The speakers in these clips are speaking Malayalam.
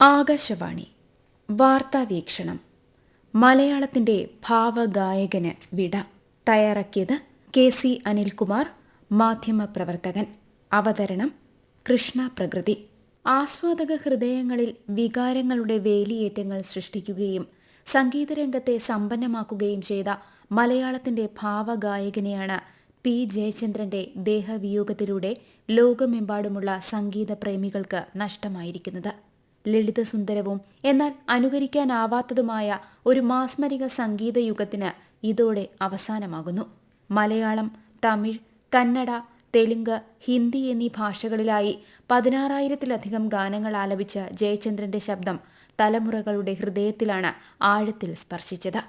ആകാശവാണി. വാർത്താ വീക്ഷണം. മലയാളത്തിന്റെ ഭാവഗായകന് വിട. തയ്യാറാക്കിയത് കെ സി അനിൽകുമാർ മാധ്യമപ്രവർത്തകൻ അവതരണം കൃഷ്ണ പ്രകൃതി. ആസ്വാദക ഹൃദയങ്ങളിൽ വികാരങ്ങളുടെ വേലിയേറ്റങ്ങൾ സൃഷ്ടിക്കുകയും സംഗീതരംഗത്തെ സമ്പന്നമാക്കുകയും ചെയ്ത മലയാളത്തിന്റെ ഭാവഗായകനെയാണ് പി ജയചന്ദ്രന്റെ ദേഹവിയോഗത്തിലൂടെ ലോകമെമ്പാടുമുള്ള സംഗീത പ്രേമികൾക്ക് നഷ്ടമായിരിക്കുന്നത്. ലളിതസുന്ദരവും എന്നാൽ അനുകരിക്കാനാവാത്തതുമായ ഒരു മാസ്മരിക സംഗീത യുഗത്തിന് ഇതോടെ അവസാനമാകുന്നു. മലയാളം തമിഴ് കന്നഡ തെലുങ്ക് ഹിന്ദി എന്നീ ഭാഷകളിലായി പതിനാറായിരത്തിലധികം ഗാനങ്ങൾ ആലപിച്ച ജയചന്ദ്രന്റെ ശബ്ദം തലമുറകളുടെ ഹൃദയത്തിലാണ് ആഴത്തിൽ സ്പർശിച്ചത്.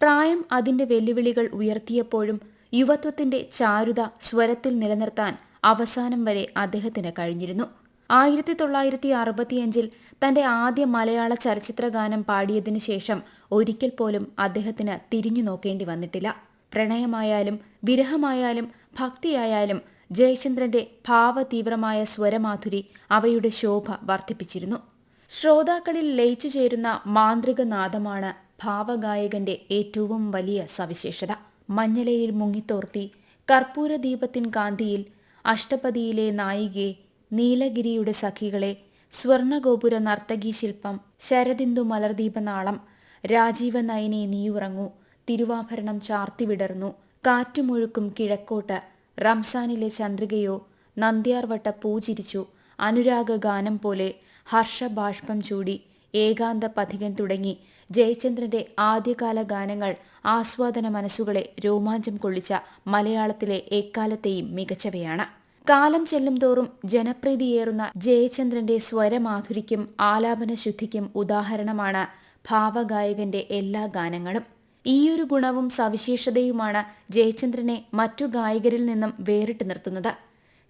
പ്രായം അതിന്റെ വെല്ലുവിളികൾ ഉയർത്തിയപ്പോഴും യുവത്വത്തിന്റെ ചാരുത സ്വരത്തിൽ നിലനിർത്താൻ അവസാനം വരെ അദ്ദേഹത്തിന് കഴിഞ്ഞിരുന്നു. ആയിരത്തി തൊള്ളായിരത്തി അറുപത്തിയഞ്ചിൽ തന്റെ ആദ്യ മലയാള ചലച്ചിത്ര ഗാനം പാടിയതിനു ശേഷം ഒരിക്കൽ പോലും അദ്ദേഹത്തിന് തിരിഞ്ഞു നോക്കേണ്ടി വന്നിട്ടില്ല. പ്രണയമായാലും വിരഹമായാലും ഭക്തിയായാലും ജയചന്ദ്രന്റെ ഭാവതീവ്രമായ സ്വരമാധുരി അവയുടെ ശോഭ വർദ്ധിപ്പിച്ചിരുന്നു. ശ്രോതാക്കളിൽ ലയിച്ചു ചേരുന്ന മാന്ത്രിക നാദമാണ് ഭാവഗായകന്റെ ഏറ്റവും വലിയ സവിശേഷത. മഞ്ഞലയിൽ മുങ്ങിത്തോർത്തി കർപ്പൂരദീപത്തിൻ കാന്തിയിൽ അഷ്ടപതിയിലെ നായികയെ നീലഗിരിയുടെ സഖികളെ സ്വർണഗോപുര നർത്തകി ശില്പം ശരദിന്ദു മലർദീപനാളം രാജീവ നയനെ നീയുറങ്ങൂ തിരുവാഭരണം ചാർത്തിവിടർന്നു കാറ്റുമുഴുക്കും കിഴക്കോട്ട് റംസാനിലെ ചന്ദ്രികയോ നന്ദ്യാർവട്ട പൂചിരിച്ചു അനുരാഗ ഗാനം പോലെ ഹർഷബാഷ്പം ചൂടി ഏകാന്ത പഥികൻ തുടങ്ങി ജയചന്ദ്രന്റെ ആദ്യകാല ഗാനങ്ങൾ ആസ്വാദന മനസ്സുകളെ രോമാഞ്ചം കൊള്ളിച്ച മലയാളത്തിലെ എക്കാലത്തെയും മികച്ചവയാണ്. കാലം ചെല്ലും തോറും ജനപ്രീതിയേറുന്ന ജയചന്ദ്രന്റെ സ്വരമാധുരിക്കും ആലാപന ശുദ്ധിക്കും ഉദാഹരണമാണ് ഭാവഗായകന്റെ എല്ലാ ഗാനങ്ങളും. ഈയൊരു ഗുണവും സവിശേഷതയുമാണ് ജയചന്ദ്രനെ മറ്റു ഗായകരിൽ നിന്നും വേറിട്ട് നിർത്തുന്നത്.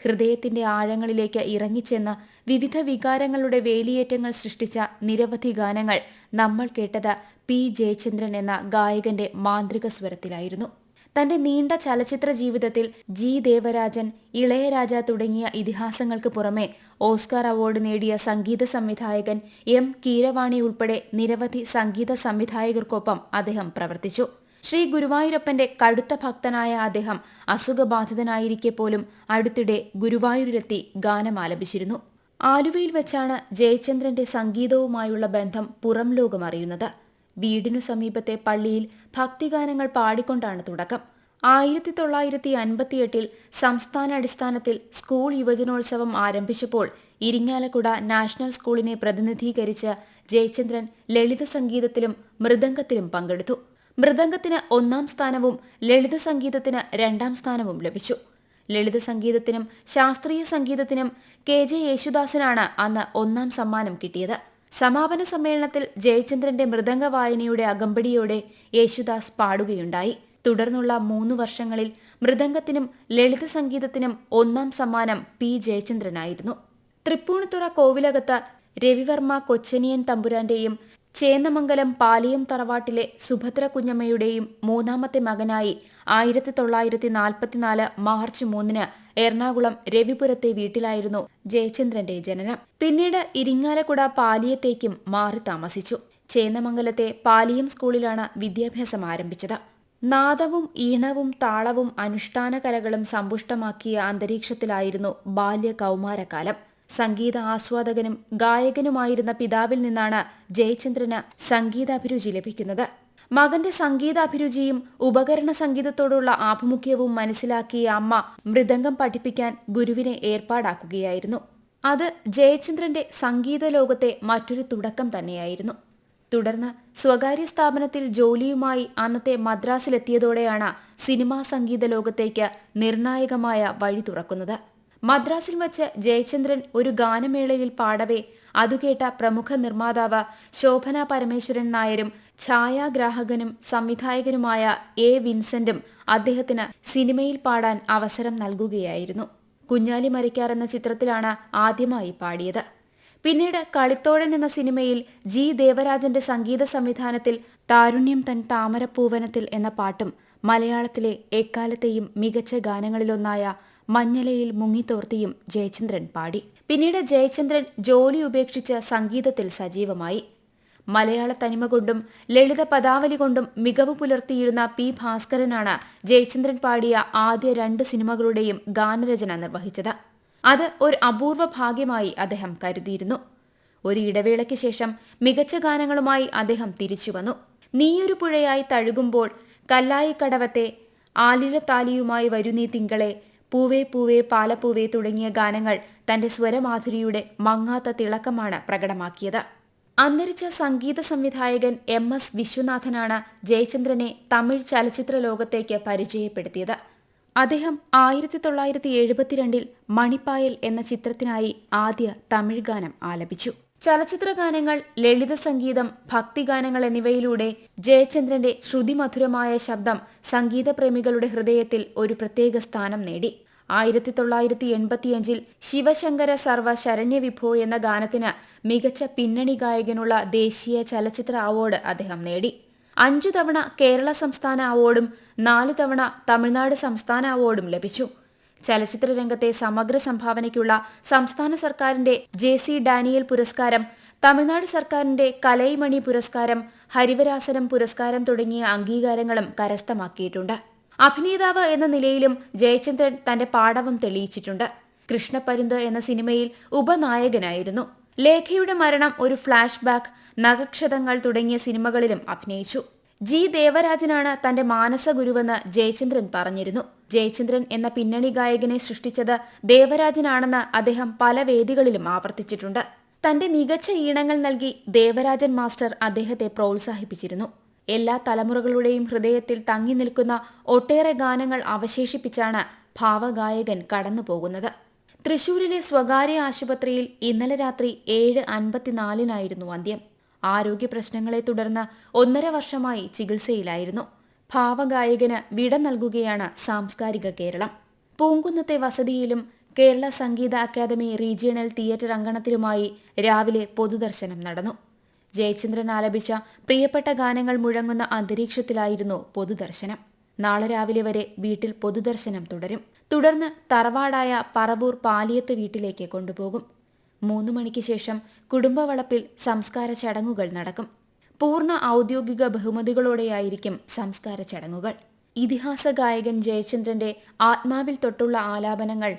ഹൃദയത്തിന്റെ ആഴങ്ങളിലേക്ക് ഇറങ്ങിച്ചെന്ന് വിവിധ വികാരങ്ങളുടെ വേലിയേറ്റങ്ങൾ സൃഷ്ടിച്ച നിരവധി ഗാനങ്ങൾ നമ്മൾ കേട്ടത് പി ജയചന്ദ്രൻ എന്ന ഗായകന്റെ മാന്ത്രിക സ്വരത്തിലായിരുന്നു. തന്റെ നീണ്ട ചലച്ചിത്ര ജീവിതത്തിൽ ജി ദേവരാജൻ ഇളയരാജ തുടങ്ങിയ ഇതിഹാസങ്ങൾക്ക് പുറമെ ഓസ്കാർ അവാർഡ് നേടിയ സംഗീത സംവിധായകൻ എം കീരവാണി ഉൾപ്പെടെ നിരവധി സംഗീത സംവിധായകർക്കൊപ്പം അദ്ദേഹം പ്രവർത്തിച്ചു. ശ്രീ ഗുരുവായൂരപ്പന്റെ കടുത്ത ഭക്തനായ അദ്ദേഹം അസുഖബാധിതനായിരിക്കെ പോലും അടുത്തിടെ ഗുരുവായൂരിലെത്തി ഗാനം ആലപിച്ചിരുന്നു. ആലുവയിൽ വെച്ചാണ് ജയചന്ദ്രന്റെ സംഗീതവുമായുള്ള ബന്ധം പുറം ലോകം അറിയുന്നത്. വീടിനു സമീപത്തെ പള്ളിയിൽ ഭക്തിഗാനങ്ങൾ പാടിക്കൊണ്ടാണ് തുടക്കം. ആയിരത്തി തൊള്ളായിരത്തി അൻപത്തിയെട്ടിൽ സംസ്ഥാനാടിസ്ഥാനത്തിൽ സ്കൂൾ യുവജനോത്സവം ആരംഭിച്ചപ്പോൾ ഇരിങ്ങാലക്കുട നാഷണൽ സ്കൂളിനെ പ്രതിനിധീകരിച്ച് ജയചന്ദ്രൻ ലളിത സംഗീതത്തിലും മൃദംഗത്തിലും പങ്കെടുത്തു. മൃദംഗത്തിന് ഒന്നാം സ്ഥാനവും ലളിത സംഗീതത്തിന് രണ്ടാം സ്ഥാനവും ലഭിച്ചു. ലളിത സംഗീതത്തിനും ശാസ്ത്രീയ സംഗീതത്തിനും കെ ജെ യേശുദാസിനാണ് അന്ന് ഒന്നാം സമ്മാനം കിട്ടിയത്. സമാപന സമ്മേളനത്തിൽ ജയചന്ദ്രന്റെ മൃദംഗ വായനയുടെ അകമ്പടിയോടെ യേശുദാസ് പാടുകയുണ്ടായി. തുടർന്നുള്ള മൂന്ന് വർഷങ്ങളിൽ മൃദംഗത്തിനും ലളിത സംഗീതത്തിനും ഒന്നാം സമ്മാനം പി ജയചന്ദ്രനായിരുന്നു. തൃപ്പൂണിത്തുറ കോവിലകത്ത് രവിവർമ്മ കൊച്ചനിയൻ തമ്പുരാന്റെയും ചേന്നമംഗലം പാലിയം തറവാട്ടിലെ സുഭദ്ര കുഞ്ഞമ്മയുടെയും മൂന്നാമത്തെ മകനായി ആയിരത്തി തൊള്ളായിരത്തി നാൽപ്പത്തിനാല് മാർച്ച് മൂന്നിന് എറണാകുളം രവിപുരത്തെ വീട്ടിലായിരുന്നു ജയചന്ദ്രന്റെ ജനനം. പിന്നീട് ഇരിങ്ങാലക്കുട പാലിയത്തേക്കും മാറി താമസിച്ചു. ചേന്നമംഗലത്തെ പാലിയം സ്കൂളിലാണ് വിദ്യാഭ്യാസം ആരംഭിച്ചത്. നാദവും ഈണവും താളവും അനുഷ്ഠാന കലകളും സമ്പുഷ്ടമാക്കിയ അന്തരീക്ഷത്തിലായിരുന്നു ബാല്യ കൗമാരകാലം സംഗീത ആസ്വാദകനും ഗായകനുമായിരുന്ന പിതാവിൽ നിന്നാണ് ജയചന്ദ്രന് സംഗീതാഭിരുചി ലഭിക്കുന്നത്. മകന്റെ സംഗീതാഭിരുചിയും ഉപകരണ സംഗീതത്തോടുള്ള ആഭിമുഖ്യവും മനസ്സിലാക്കിയ അമ്മ മൃദംഗം പഠിപ്പിക്കാൻ ഗുരുവിനെ ഏർപ്പാടാക്കുകയായിരുന്നു. അത് ജയചന്ദ്രന്റെ സംഗീത ലോകത്തെ മറ്റൊരു തുടക്കം തന്നെയായിരുന്നു. തുടർന്ന് സ്വകാര്യ സ്ഥാപനത്തിൽ ജോലിയുമായി അന്നത്തെ മദ്രാസിലെത്തിയതോടെയാണ് സിനിമാ സംഗീത ലോകത്തേക്ക് നിർണായകമായ വഴി തുറക്കുന്നത്. മദ്രാസിൽ വച്ച് ജയചന്ദ്രൻ ഒരു ഗാനമേളയിൽ പാടവേ അതുകേട്ട പ്രമുഖ നിർമ്മാതാവ് ശോഭന പരമേശ്വരൻ നായരും ഛായാഗ്രാഹകനും സംവിധായകനുമായ എ വിൻസെന്റും അദ്ദേഹത്തിന് സിനിമയിൽ പാടാൻ അവസരം നൽകുകയായിരുന്നു. കുഞ്ഞാലി മരിക്കാർ എന്ന ചിത്രത്തിലാണ് ആദ്യമായി പാടിയത്. പിന്നീട് കളിത്തോഴൻ എന്ന സിനിമയിൽ ജി ദേവരാജന്റെ സംഗീത സംവിധാനത്തിൽ താരുണ്യം തൻ താമരപ്പൂവനത്തിൽ എന്ന പാട്ടും മലയാളത്തിലെ എക്കാലത്തെയും മികച്ച ഗാനങ്ങളിലൊന്നായ മഞ്ഞലയിൽ മുങ്ങിത്തോർത്തിയും ജയചന്ദ്രൻ പാടി. പിന്നീട് ജയചന്ദ്രൻ ജോലി ഉപേക്ഷിച്ച് സംഗീതത്തിൽ സജീവമായി. മലയാള തനിമ കൊണ്ടും ലളിത പദാവലി കൊണ്ടും മികവ് പുലർത്തിയിരുന്ന പി ഭാസ്കരനാണ് ജയചന്ദ്രൻ പാടിയ ആദ്യ രണ്ട് സിനിമകളുടെയും ഗാനരചന നിർവഹിച്ചത്. അത് ഒരു അപൂർവ ഭാഗ്യമായി അദ്ദേഹം കരുതിയിരുന്നു. ഒരു ഇടവേളയ്ക്ക് ശേഷം മികച്ച ഗാനങ്ങളുമായി അദ്ദേഹം തിരിച്ചുവന്നു നീയൊരു പുഴയായി തഴുകുമ്പോൾ കല്ലായിക്കടവത്തെ ആലിലത്താലിയുമായി വരുന്നീ തിങ്കളെ പൂവേ പൂവേ പാലപ്പൂവേ തുടങ്ങിയ ഗാനങ്ങൾ തന്റെ സ്വരമാധുരിയുടെ മങ്ങാത്ത തിളക്കമാണ് പ്രകടമാക്കിയത്. അന്തരിച്ച സംഗീത സംവിധായകൻ എം എസ് വിശ്വനാഥനാണ് ജയചന്ദ്രനെ തമിഴ് ചലച്ചിത്ര ലോകത്തേക്ക് പരിചയപ്പെടുത്തിയത്. അദ്ദേഹം ആയിരത്തി തൊള്ളായിരത്തി എഴുപത്തിരണ്ടിൽ മണിപ്പായൽ എന്ന ചിത്രത്തിനായി ആദ്യ തമിഴ് ഗാനം ആലപിച്ചു. ചലച്ചിത്ര ഗാനങ്ങൾ ലളിത സംഗീതം ഭക്തിഗാനങ്ങൾ എന്നിവയിലൂടെ ജയചന്ദ്രന്റെ ശ്രുതിമധുരമായ ശബ്ദം സംഗീതപ്രേമികളുടെ ഹൃദയത്തിൽ ഒരു പ്രത്യേക സ്ഥാനം നേടി. ആയിരത്തി തൊള്ളായിരത്തി എൺപത്തിയഞ്ചിൽ ശിവശങ്കര സർവ ശരണ്യവിഭോ എന്ന ഗാനത്തിന് മികച്ച പിന്നണി ഗായകനുള്ള ദേശീയ ചലച്ചിത്ര അവാർഡ് അദ്ദേഹം നേടി. അഞ്ചു തവണ കേരള സംസ്ഥാന അവാർഡും നാലു തവണ തമിഴ്നാട് സംസ്ഥാന അവാർഡും ലഭിച്ചു. ചലച്ചിത്ര രംഗത്തെ സമഗ്ര സംഭാവനയ്ക്കുള്ള സംസ്ഥാന സർക്കാരിന്റെ ജെ സി ഡാനിയൽ പുരസ്കാരം തമിഴ്നാട് സർക്കാരിന്റെ കലൈമണി പുരസ്കാരം ഹരിവരാസനം പുരസ്കാരം തുടങ്ങിയ അംഗീകാരങ്ങളും കരസ്ഥമാക്കിയിട്ടുണ്ട്. അഭിനേതാവ് എന്ന നിലയിലും ജയചന്ദ്രൻ തന്റെ പാടവം തെളിയിച്ചിട്ടുണ്ട്. കൃഷ്ണപരുന്ത് എന്ന സിനിമയിൽ ഉപനായകനായിരുന്നു. ലേഖയുടെ മരണം ഒരു ഫ്ലാഷ് ബാക്ക് നഗക്ഷതങ്ങൾ തുടങ്ങിയ സിനിമകളിലും അഭിനയിച്ചു. ജി ദേവരാജനാണ് തന്റെ മാനസ ഗുരുവെന്ന് ജയചന്ദ്രൻ പറഞ്ഞിരുന്നു. ജയചന്ദ്രൻ എന്ന പിന്നണി ഗായകനെ സൃഷ്ടിച്ചത് ദേവരാജനാണെന്ന് അദ്ദേഹം പല വേദികളിലും ആവർത്തിച്ചിട്ടുണ്ട്. തന്റെ മികച്ച ഈണങ്ങൾ നൽകി ദേവരാജൻ മാസ്റ്റർ അദ്ദേഹത്തെ പ്രോത്സാഹിപ്പിച്ചിരുന്നു. എല്ലാ തലമുറകളുടെയും ഹൃദയത്തിൽ തങ്ങി നിൽക്കുന്ന ഒട്ടേറെ ഗാനങ്ങൾ അവശേഷിപ്പിച്ചാണ് ഭാവഗായകൻ കടന്നുപോകുന്നത്. തൃശൂരിലെ സ്വകാര്യ ആശുപത്രിയിൽ ഇന്നലെ രാത്രി ഏഴ് അൻപത്തിനാലിനായിരുന്നു അന്ത്യം. ആരോഗ്യ പ്രശ്നങ്ങളെ തുടർന്ന് ഒന്നര വർഷമായി ചികിത്സയിലായിരുന്നു. ഭാവഗായകന് വിട നൽകുകയാണ് സാംസ്കാരിക കേരളം. പൂങ്കുന്നത്തെ വസതിയിലും Kerala Sangeetha Academy Regional Theatre അങ്കണത്തിലുമായി രാവിലെ പൊതുദർശനം നടന്നു. ജയചന്ദ്രൻ ആലപിച്ച പ്രിയപ്പെട്ട ഗാനങ്ങൾ മുഴങ്ങുന്ന അന്തരീക്ഷത്തിലായിരുന്നു പൊതുദർശനം. നാളെ രാവിലെ വരെ വീട്ടിൽ പൊതുദർശനം തുടരും. തുടർന്ന് തറവാടായ പറവൂർ പാലിയത്ത് വീട്ടിലേക്ക് കൊണ്ടുപോകും. മൂന്നു മണിക്ക് ശേഷം കുടുംബവളപ്പിൽ സംസ്കാര ചടങ്ങുകൾ നടക്കും. പൂർണ ഔദ്യോഗിക ബഹുമതികളോടെയായിരിക്കും സംസ്കാര ചടങ്ങുകൾ. ഇതിഹാസ ഗായകൻ ജയചന്ദ്രന്റെ ആത്മാവിൽ തൊട്ടുള്ള ആലാപനങ്ങൾ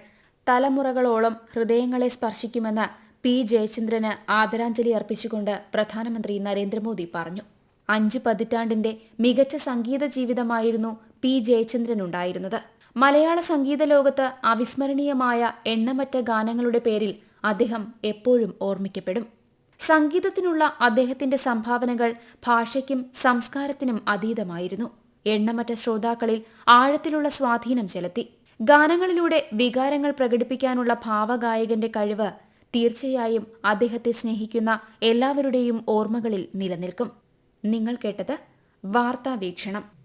തലമുറകളോളം ഹൃദയങ്ങളെ സ്പർശിക്കുമെന്ന് പി ജയചന്ദ്രന് ആദരാഞ്ജലി അർപ്പിച്ചുകൊണ്ട് പ്രധാനമന്ത്രി നരേന്ദ്രമോദി പറഞ്ഞു. അഞ്ച് പതിറ്റാണ്ടിന്റെ മികച്ച സംഗീത ജീവിതമായിരുന്നു പി ജയചന്ദ്രനുണ്ടായിരുന്നത്. മലയാള സംഗീത ലോകത്ത് അവിസ്മരണീയമായ എണ്ണമറ്റ ഗാനങ്ങളുടെ പേരിൽ അദ്ദേഹം എപ്പോഴും ഓർമ്മിക്കപ്പെടും. സംഗീതത്തിനുള്ള അദ്ദേഹത്തിന്റെ സംഭാവനകൾ ഭാഷയ്ക്കും സംസ്കാരത്തിനും അതീതമായിരുന്നു. എണ്ണമറ്റ ശ്രോതാക്കളിൽ ആഴത്തിലുള്ള സ്വാധീനം ചെലുത്തി. ഗാനങ്ങളിലൂടെ വികാരങ്ങൾ പ്രകടിപ്പിക്കാനുള്ള ഭാവഗായകന്റെ കഴിവ് തീർച്ചയായും അദ്ദേഹത്തെ സ്നേഹിക്കുന്ന എല്ലാവരുടെയും ഓർമ്മകളിൽ നിലനിൽക്കും. നിങ്ങൾ കേട്ടത് വാർത്താ വീക്ഷണം